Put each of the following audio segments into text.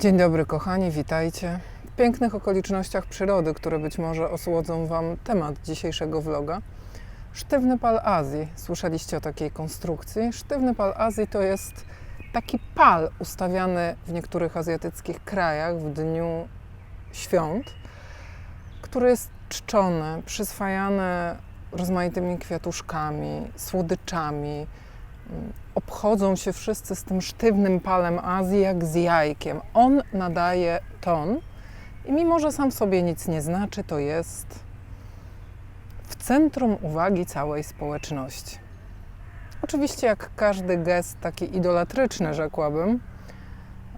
Dzień dobry, kochani, witajcie. W pięknych okolicznościach przyrody, które być może osłodzą Wam temat dzisiejszego vloga. Sztywny pal Azji. Słyszeliście o takiej konstrukcji? Sztywny pal Azji to jest taki pal ustawiany w niektórych azjatyckich krajach w dniu świąt, który jest czczony, przyswajany rozmaitymi kwiatuszkami, słodyczami. Obchodzą się wszyscy z tym sztywnym palem Azji jak z jajkiem. On nadaje ton i mimo, że sam w sobie nic nie znaczy, to jest w centrum uwagi całej społeczności. Oczywiście, jak każdy gest taki idolatryczny, rzekłabym,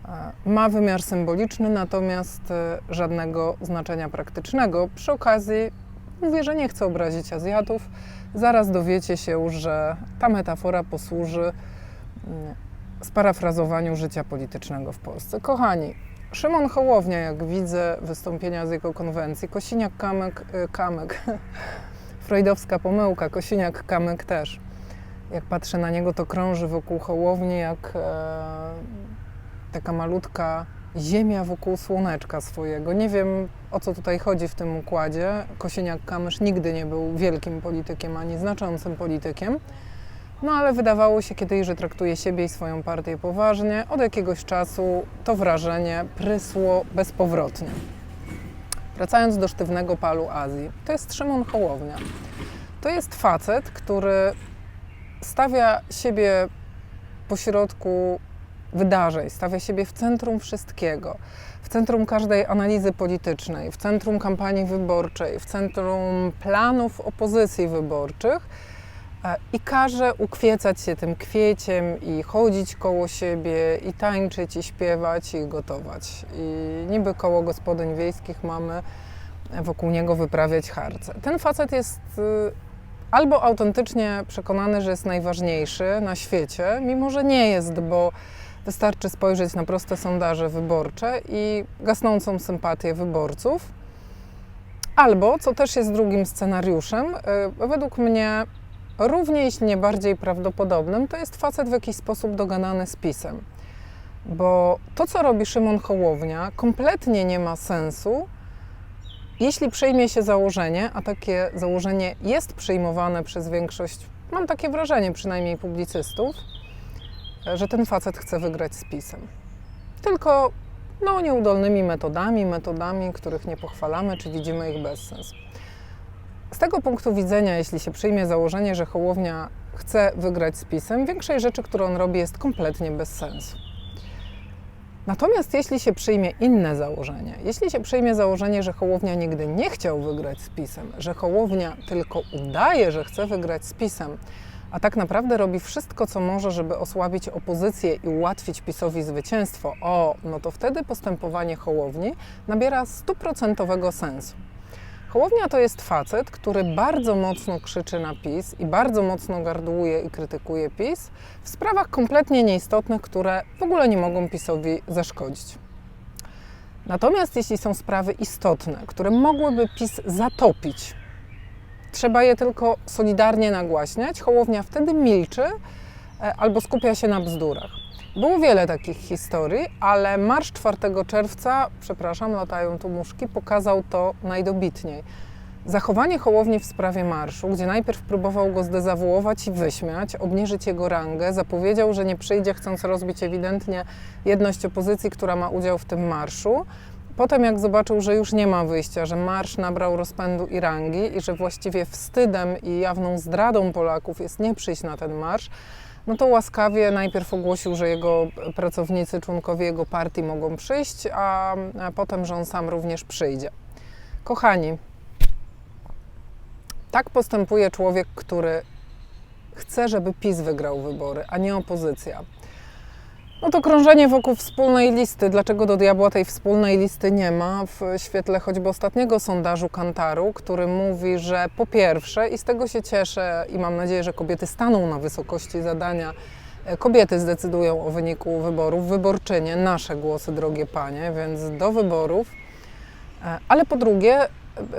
e, ma wymiar symboliczny, natomiast e, żadnego znaczenia praktycznego. Przy okazji mówię, że nie chcę obrazić Azjatów. Zaraz dowiecie się, że ta metafora posłuży mm, sparafrazowaniu życia politycznego w Polsce. Kochani, Szymon Hołownia, jak widzę wystąpienia z jego konwencji, Kosiniak-Kamyk, y, Kamyk, freudowska pomyłka, Kosiniak-Kamyk też. Jak patrzę na niego, to krąży wokół Hołowni jak e, taka malutka ziemia wokół słoneczka swojego. Nie wiem, o co tutaj chodzi w tym układzie. Kosiniak-Kamysz nigdy nie był wielkim politykiem, ani znaczącym politykiem. No ale wydawało się kiedyś, że traktuje siebie i swoją partię poważnie. Od jakiegoś czasu to wrażenie prysło bezpowrotnie. Wracając do sztywnego palu Azji, to jest Szymon Hołownia. To jest facet, który stawia siebie pośrodku wydarzeń, stawia siebie w centrum wszystkiego, w centrum każdej analizy politycznej, w centrum kampanii wyborczej, w centrum planów opozycji wyborczych e, i każe ukwiecać się tym kwieciem i chodzić koło siebie i tańczyć i śpiewać i gotować. I niby koło gospodyń wiejskich mamy wokół niego wyprawiać harce. Ten facet jest y, albo autentycznie przekonany, że jest najważniejszy na świecie, mimo że nie jest, bo Wystarczy spojrzeć na proste sondaże wyborcze i gasnącą sympatię wyborców. Albo, co też jest drugim scenariuszem, y, według mnie równie, jeśli nie bardziej prawdopodobnym, to jest facet w jakiś sposób doganany z pisem. Bo to, co robi Szymon Hołownia, kompletnie nie ma sensu, jeśli przyjmie się założenie, a takie założenie jest przyjmowane przez większość, mam takie wrażenie przynajmniej publicystów, że ten facet chce wygrać z PiSem. Tylko no, nieudolnymi metodami, metodami, których nie pochwalamy, czy widzimy ich bezsens. Z tego punktu widzenia, jeśli się przyjmie założenie, że Hołownia chce wygrać z PiSem, większej rzeczy, którą on robi, jest kompletnie bez sensu. Natomiast jeśli się przyjmie inne założenie, jeśli się przyjmie założenie, że Hołownia nigdy nie chciał wygrać z PiSem, że Hołownia tylko udaje, że chce wygrać z PiSem, a tak naprawdę robi wszystko, co może, żeby osłabić opozycję i ułatwić PiSowi zwycięstwo, o, no to wtedy postępowanie Hołowni nabiera stuprocentowego sensu. Hołownia to jest facet, który bardzo mocno krzyczy na PiS i bardzo mocno gardłuje i krytykuje PiS w sprawach kompletnie nieistotnych, które w ogóle nie mogą PiSowi zaszkodzić. Natomiast jeśli są sprawy istotne, które mogłyby PiS zatopić, Trzeba je tylko solidarnie nagłaśniać. Hołownia wtedy milczy e, albo skupia się na bzdurach. Było wiele takich historii, ale marsz 4 czerwca, przepraszam, latają tu muszki, pokazał to najdobitniej. Zachowanie Hołowni w sprawie marszu, gdzie najpierw próbował go zdezawuować i wyśmiać, obniżyć jego rangę, zapowiedział, że nie przyjdzie, chcąc rozbić ewidentnie jedność opozycji, która ma udział w tym marszu, Potem, jak zobaczył, że już nie ma wyjścia, że marsz nabrał rozpędu i rangi i że właściwie wstydem i jawną zdradą Polaków jest nie przyjść na ten marsz, no to łaskawie najpierw ogłosił, że jego pracownicy, członkowie jego partii mogą przyjść, a, potem, że on sam również przyjdzie. Kochani, tak postępuje człowiek, który chce, żeby PiS wygrał wybory, a nie opozycja. No to krążenie wokół wspólnej listy. Dlaczego do diabła tej wspólnej listy nie ma? W świetle choćby ostatniego sondażu Kantaru, który mówi, że po pierwsze, i z tego się cieszę i mam nadzieję, że kobiety staną na wysokości zadania, e, kobiety zdecydują o wyniku wyborów, wyborczynie, nasze głosy, drogie panie, więc do wyborów. E, ale po drugie,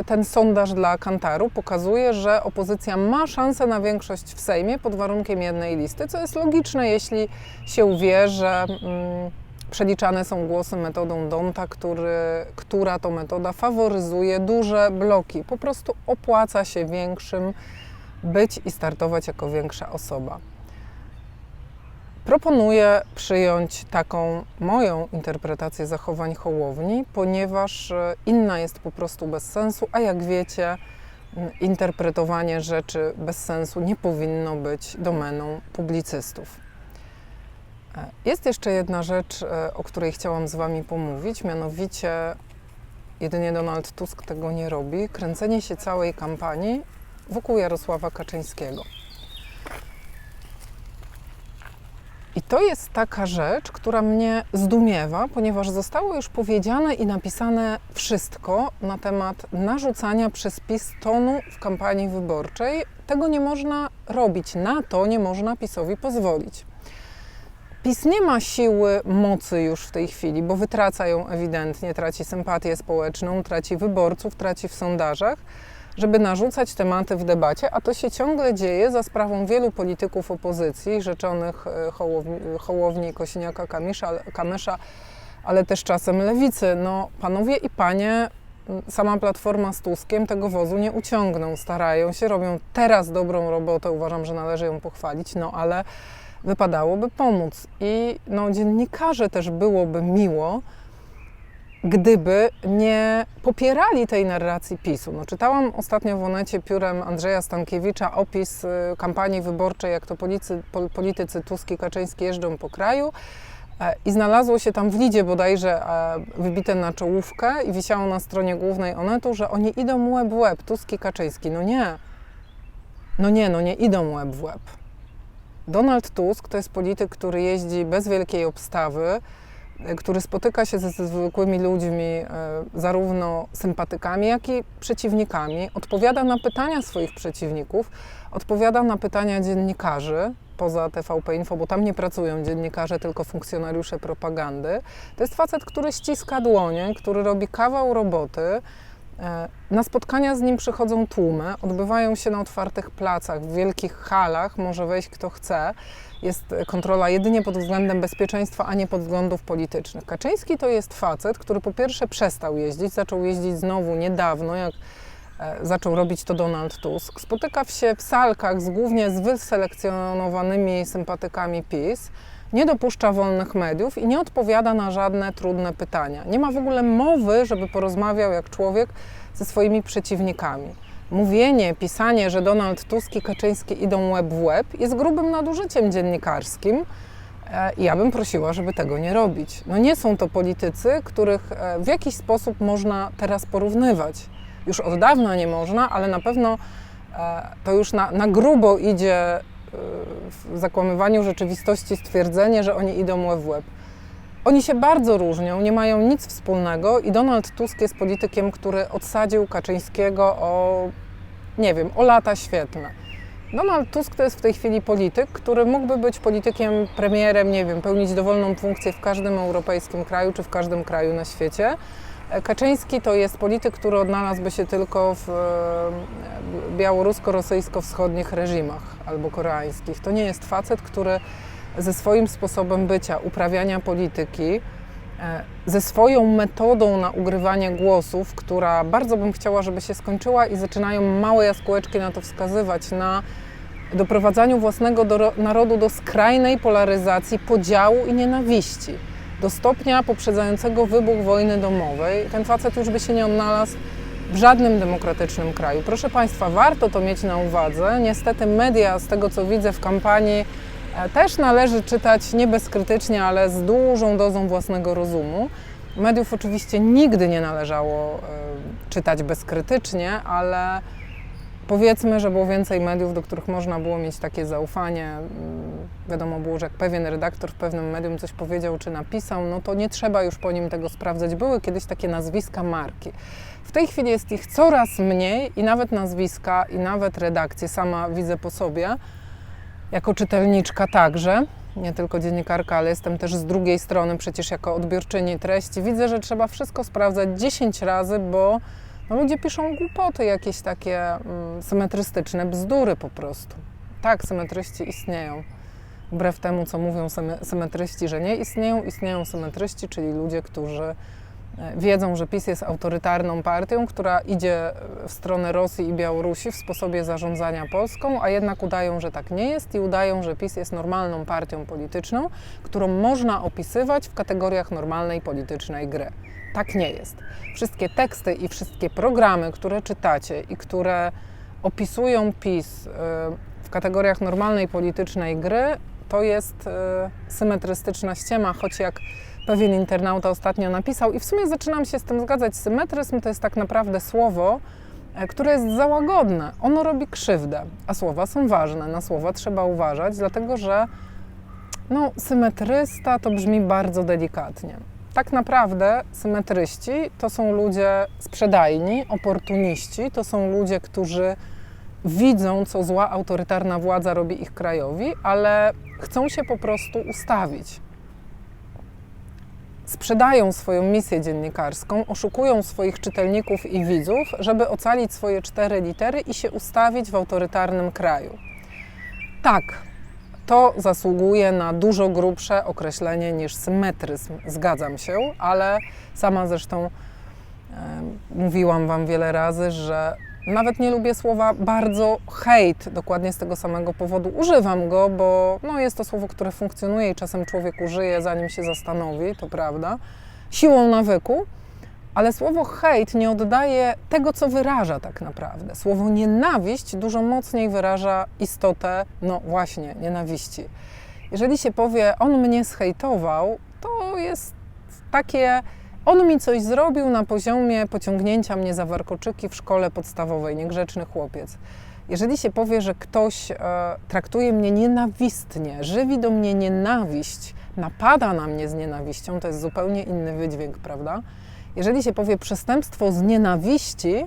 ten sondaż dla Kantaru pokazuje, że opozycja ma szansę na większość w Sejmie pod warunkiem jednej listy, co jest logiczne, jeśli się wie, że mm, przeliczane są głosy metodą Donta, który, która to metoda faworyzuje duże bloki. Po prostu opłaca się większym być i startować jako większa osoba. Proponuję przyjąć taką moją interpretację zachowań Hołowni, ponieważ e, inna jest po prostu bez sensu, a jak wiecie, interpretowanie rzeczy bez sensu nie powinno być domeną publicystów. E, Jest jeszcze jedna rzecz, e, o której chciałam z Wami pomówić, mianowicie jedynie Donald Tusk tego nie robi, kręcenie się całej kampanii wokół Jarosława Kaczyńskiego. I to jest taka rzecz, która mnie zdumiewa, ponieważ zostało już powiedziane i napisane wszystko na temat narzucania przez PiS tonu w kampanii wyborczej. Tego nie można robić, na to nie można PiSowi pozwolić. PiS nie ma siły, mocy już w tej chwili, bo wytraca ją ewidentnie, traci sympatię społeczną, traci wyborców, traci w sondażach, żeby narzucać tematy w debacie, a to się ciągle dzieje za sprawą wielu polityków opozycji, rzeczonych e, Hołowni, Hołowni Kosiniaka, Kamisza, Kamysza, ale też czasem lewicy. No, panowie i panie, sama Platforma z Tuskiem tego wozu nie uciągną, starają się, robią teraz dobrą robotę, uważam, że należy ją pochwalić, no ale wypadałoby pomóc. I no, dziennikarze też byłoby miło, gdyby nie popierali tej narracji PiSu. No, czytałam ostatnio w Onecie piórem Andrzeja Stankiewicza opis y, kampanii wyborczej, jak to policy, pol, politycy Tusk i Kaczyński jeżdżą po kraju e, i znalazło się tam w lidzie bodajże e, wybite na czołówkę i wisiało na stronie głównej Onetu, że oni idą łeb w łeb, Tusk i Kaczyński. No nie, no nie, no nie idą łeb w łeb. Donald Tusk to jest polityk, który jeździ bez wielkiej obstawy, który spotyka się ze, zwykłymi ludźmi, e, zarówno sympatykami, jak i przeciwnikami, odpowiada na pytania swoich przeciwników, odpowiada na pytania dziennikarzy poza TVP Info, bo tam nie pracują dziennikarze, tylko funkcjonariusze propagandy. To jest facet, który ściska dłonie, który robi kawał roboty. E, Na spotkania z nim przychodzą tłumy, odbywają się na otwartych placach, w wielkich halach, może wejść kto chce. Jest kontrola jedynie pod względem bezpieczeństwa, a nie pod względów politycznych. Kaczyński to jest facet, który po pierwsze przestał jeździć, zaczął jeździć znowu niedawno, jak e, zaczął robić to Donald Tusk. Spotyka się w salkach z głównie z wyselekcjonowanymi sympatykami PiS nie dopuszcza wolnych mediów i nie odpowiada na żadne trudne pytania. Nie ma w ogóle mowy, żeby porozmawiał jak człowiek ze swoimi przeciwnikami. Mówienie, pisanie, że Donald Tusk i Kaczyński idą łeb w łeb jest grubym nadużyciem dziennikarskim. E, Ja bym prosiła, żeby tego nie robić. No nie są to politycy, których e, w jakiś sposób można teraz porównywać. Już od dawna nie można, ale na pewno e, to już na, na grubo idzie w zakłamywaniu rzeczywistości stwierdzenie, że oni idą łeb w łeb. Oni się bardzo różnią, nie mają nic wspólnego i Donald Tusk jest politykiem, który odsadził Kaczyńskiego o, nie wiem, o lata świetne. Donald Tusk to jest w tej chwili polityk, który mógłby być politykiem, premierem, nie wiem, pełnić dowolną funkcję w każdym europejskim kraju czy w każdym kraju na świecie. Kaczyński to jest polityk, który odnalazłby się tylko w e, białorusko-rosyjsko-wschodnich reżimach albo koreańskich. To nie jest facet, który ze swoim sposobem bycia, uprawiania polityki, e, ze swoją metodą na ugrywanie głosów, która bardzo bym chciała, żeby się skończyła i zaczynają małe jaskółeczki na to wskazywać, na doprowadzaniu własnego do, narodu do skrajnej polaryzacji, podziału i nienawiści do stopnia poprzedzającego wybuch wojny domowej, ten facet już by się nie odnalazł w żadnym demokratycznym kraju. Proszę Państwa, warto to mieć na uwadze. Niestety media, z tego co widzę w kampanii, e, też należy czytać nie bezkrytycznie, ale z dużą dozą własnego rozumu. Mediów oczywiście nigdy nie należało e, czytać bezkrytycznie, ale powiedzmy, że było więcej mediów, do których można było mieć takie zaufanie. Mm, Wiadomo było, że jak pewien redaktor w pewnym medium coś powiedział czy napisał, no to nie trzeba już po nim tego sprawdzać. Były kiedyś takie nazwiska marki. W tej chwili jest ich coraz mniej i nawet nazwiska, i nawet redakcje, sama widzę po sobie, jako czytelniczka także, nie tylko dziennikarka, ale jestem też z drugiej strony, przecież jako odbiorczyni treści. Widzę, że trzeba wszystko sprawdzać 10 razy, bo no, ludzie piszą głupoty, jakieś takie mm, symetrystyczne bzdury po prostu. Tak, symetryści istnieją. wbrew temu, co mówią syme- symetryści, że nie istnieją, istnieją symetryści, czyli ludzie, którzy wiedzą, że PiS jest autorytarną partią, która idzie w stronę Rosji i Białorusi w sposobie zarządzania Polską, a jednak udają, że tak nie jest i udają, że PiS jest normalną partią polityczną, którą można opisywać w kategoriach normalnej politycznej gry. Tak nie jest. Wszystkie teksty i wszystkie programy, które czytacie i które opisują PiS y, w kategoriach normalnej politycznej gry, to jest symetrystyczna ściema, choć jak pewien internauta ostatnio napisał, i w sumie zaczynam się z tym zgadzać, symetryzm to jest tak naprawdę słowo, e, które jest za łagodne. Ono robi krzywdę, a słowa są ważne. Na słowa trzeba uważać, dlatego że no, symetrysta to brzmi bardzo delikatnie. Tak naprawdę symetryści to są ludzie sprzedajni, oportuniści, to są ludzie, którzy widzą, co zła autorytarna władza robi ich krajowi, ale chcą się po prostu ustawić. Sprzedają swoją misję dziennikarską, oszukują swoich czytelników i widzów, żeby ocalić swoje cztery litery i się ustawić w autorytarnym kraju. Tak, to zasługuje na dużo grubsze określenie niż symetryzm, zgadzam się, ale sama zresztą e, mówiłam Wam wiele razy, że nawet nie lubię słowa bardzo hejt, dokładnie z tego samego powodu używam go, bo no, jest to słowo, które funkcjonuje i czasem człowiek użyje, zanim się zastanowi, to prawda, siłą nawyku, ale słowo hejt nie oddaje tego, co wyraża tak naprawdę. Słowo nienawiść dużo mocniej wyraża istotę, no właśnie, nienawiści. Jeżeli się powie, on mnie zhejtował, to jest takie, on mi coś zrobił na poziomie pociągnięcia mnie za warkoczyki w szkole podstawowej, niegrzeczny chłopiec. Jeżeli się powie, że ktoś e, traktuje mnie nienawistnie, żywi do mnie nienawiść, napada na mnie z nienawiścią, to jest zupełnie inny wydźwięk, prawda? Jeżeli się powie przestępstwo z nienawiści,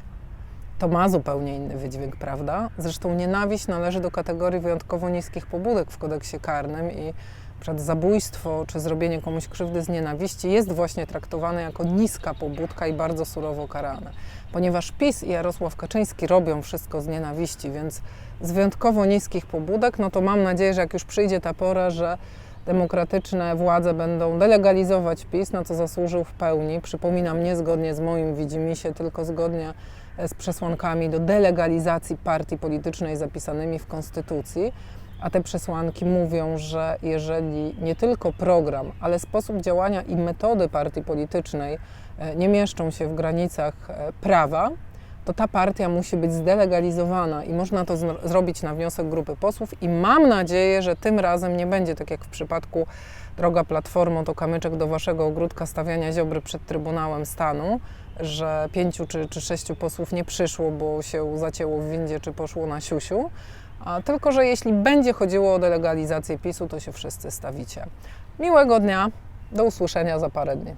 to ma zupełnie inny wydźwięk, prawda? Zresztą nienawiść należy do kategorii wyjątkowo niskich pobudek w kodeksie karnym i przed zabójstwo czy zrobienie komuś krzywdy z nienawiści jest właśnie traktowane jako niska pobudka i bardzo surowo karane. Ponieważ PiS i Jarosław Kaczyński robią wszystko z nienawiści, więc z wyjątkowo niskich pobudek, no to mam nadzieję, że jak już przyjdzie ta pora, że demokratyczne władze będą delegalizować PiS, na co zasłużył w pełni. Przypominam, nie zgodnie z moim widzimisię, tylko zgodnie z przesłankami do delegalizacji partii politycznej zapisanymi w Konstytucji. A te przesłanki mówią, że jeżeli nie tylko program, ale sposób działania i metody partii politycznej e, nie mieszczą się w granicach e, prawa, to ta partia musi być zdelegalizowana i można to zro- zrobić na wniosek grupy posłów i mam nadzieję, że tym razem nie będzie tak jak w przypadku droga Platformo to kamyczek do waszego ogródka stawiania Ziobry przed Trybunałem Stanu, że pięciu czy, czy sześciu posłów nie przyszło, bo się zacięło w windzie czy poszło na siusiu, tylko, że jeśli będzie chodziło o delegalizację PiSu, to się wszyscy stawicie. Miłego dnia, do usłyszenia za parę dni.